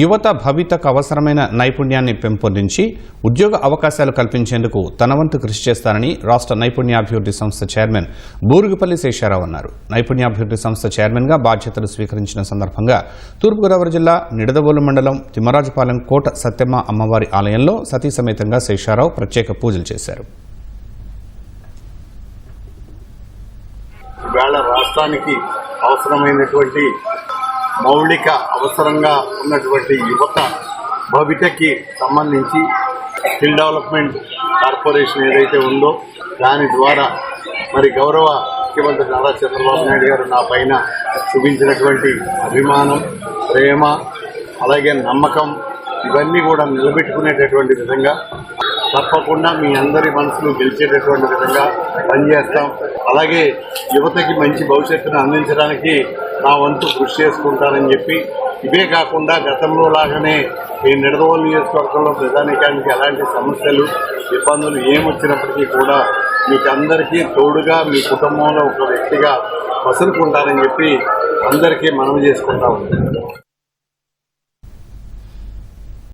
యువత భవితకు అవసరమైన నైపుణ్యాన్ని పెంపొందించి ఉద్యోగ అవకాశాలు కల్పించేందుకు తన వంతు కృషి చేస్తానని రాష్ట్ర నైపుణ్యాభివృద్ధి సంస్థ చైర్మన్ బూరుగుపల్లి శేషారావు అన్నారు. నైపుణ్యాభివృద్ధి సంస్థ చైర్మన్గా బాధ్యతలు స్వీకరించిన సందర్భంగా తూర్పుగోదావరి జిల్లా నిడదవోలు మండలం తిమ్మరాజుపాలెం కోట సత్యమ్మ అమ్మవారి ఆలయంలో సతీ సమేతంగా శేషారావు ప్రత్యేక పూజలు చేశారు. ఈవేళ రాష్ట్రానికి అవసరమైనటువంటి మౌలిక అవసరంగా ఉన్నటువంటి యువత భవితకి సంబంధించి స్కిల్ డెవలప్మెంట్ కార్పొరేషన్ ఏదైతే ఉందో దాని ద్వారా మరి గౌరవ ముఖ్యమంత్రి నారా చంద్రబాబు నాయుడు గారు నా పైన చూపించినటువంటి అభిమానం ప్రేమ అలాగే నమ్మకం ఇవన్నీ కూడా నిలబెట్టుకునేటటువంటి విధంగా తప్పకుండా మీ అందరి మనసులు గెలిచేటటువంటి విధంగా పనిచేస్తాం. అలాగే యువతకి మంచి భవిష్యత్తును అందించడానికి నా వంతు కృషి చేసుకుంటానని చెప్పి ఇవే కాకుండా గతంలో లాగానే ఈ నిడదవోలు నియోజకవర్గంలో ప్రజానికానికి ఎలాంటి సమస్యలు ఇబ్బందులు ఏమొచ్చినప్పటికీ కూడా మీకు అందరికీ తోడుగా మీ కుటుంబంలో ఒక వ్యక్తిగా మసులుకుంటానని చెప్పి అందరికీ మనవి చేసుకుంటా ఉన్నాను.